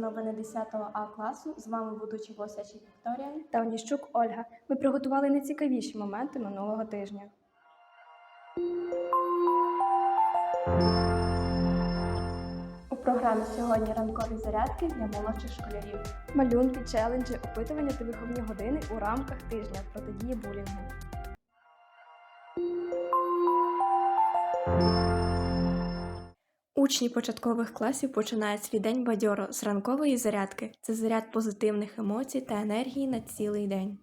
новини 10 А класу. З вами ведучі Босячі Вікторія. та Оніщук Ольга. Ми приготували найцікавіші моменти минулого тижня. У програмі сьогодні ранкові зарядки для молодших школярів. Малюнки, челенджі, опитування та виховні години у рамках тижня протидії булінгу. Учні початкових класів починають свій день бадьоро з ранкової зарядки. Це заряд позитивних емоцій та енергії на цілий день.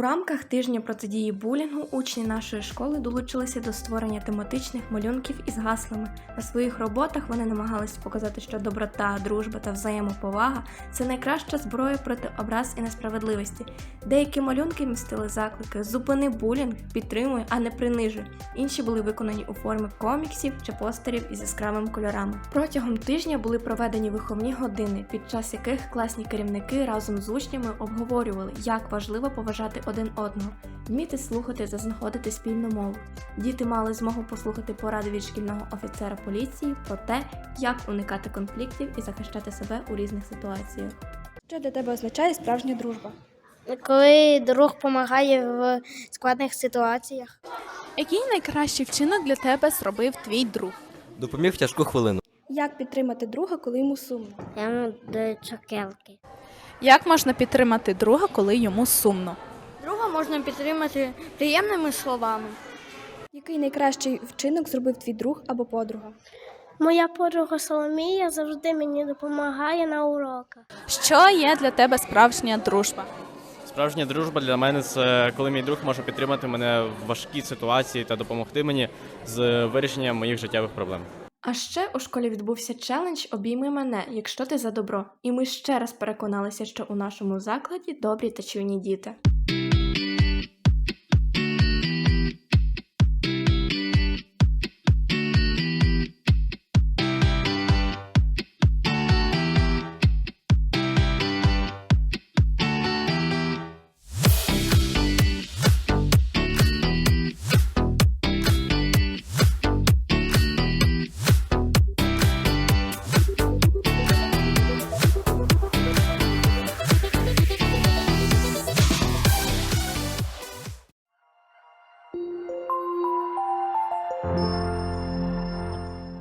У рамках тижня протидії булінгу учні нашої школи долучилися до створення тематичних малюнків із гаслами. На своїх роботах вони намагалися показати, що доброта, дружба та взаємоповага це найкраща зброя проти образ і несправедливості. Деякі малюнки містили заклики Зупини булінг, підтримуй, а не принижуй. Інші були виконані у формі коміксів чи постерів із яскравими кольорами. Протягом тижня були проведені виховні години, під час яких класні керівники разом з учнями обговорювали, як важливо поважати один одного, вміти слухати та знаходити спільну мову. Діти мали змогу послухати поради від шкільного офіцера поліції про те, як уникати конфліктів і захищати себе у різних ситуаціях. Що для тебе означає справжня дружба? коли друг допомагає в складних ситуаціях. Який найкращий вчинок для тебе зробив твій друг? Допоміг в тяжку хвилину. Як підтримати друга, коли йому сумно? Я йому даю цукерки. Як можна підтримати друга, коли йому сумно? Можна підтримати приємними словами. Який найкращий вчинок зробив твій друг або подруга? Моя подруга Соломія завжди мені допомагає на уроках. Що є для тебе справжня дружба? Справжня дружба для мене це коли мій друг може підтримати мене в важкій ситуації та допомогти мені з вирішенням моїх життєвих проблем. А ще у школі відбувся челендж Обійми мене, якщо ти за добро. І ми ще раз переконалися, що у нашому закладі добрі та чуйні діти.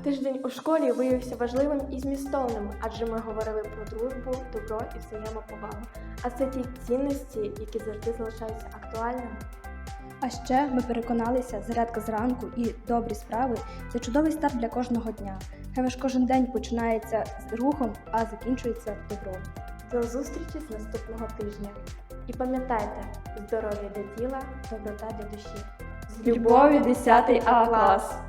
Тиждень у школі виявився важливим і змістовним, адже ми говорили про дружбу, добро і взаємоповагу. А це ті цінності, які завжди залишаються актуальними. А ще ми переконалися, зарядка зранку і добрі справи це чудовий старт для кожного дня. Хай ваш кожен день починається з рухом, а закінчується добром. До зустрічі з наступного тижня. І пам'ятайте, здоров'я для тіла, доброта для душі. З любов'ю 10 А клас!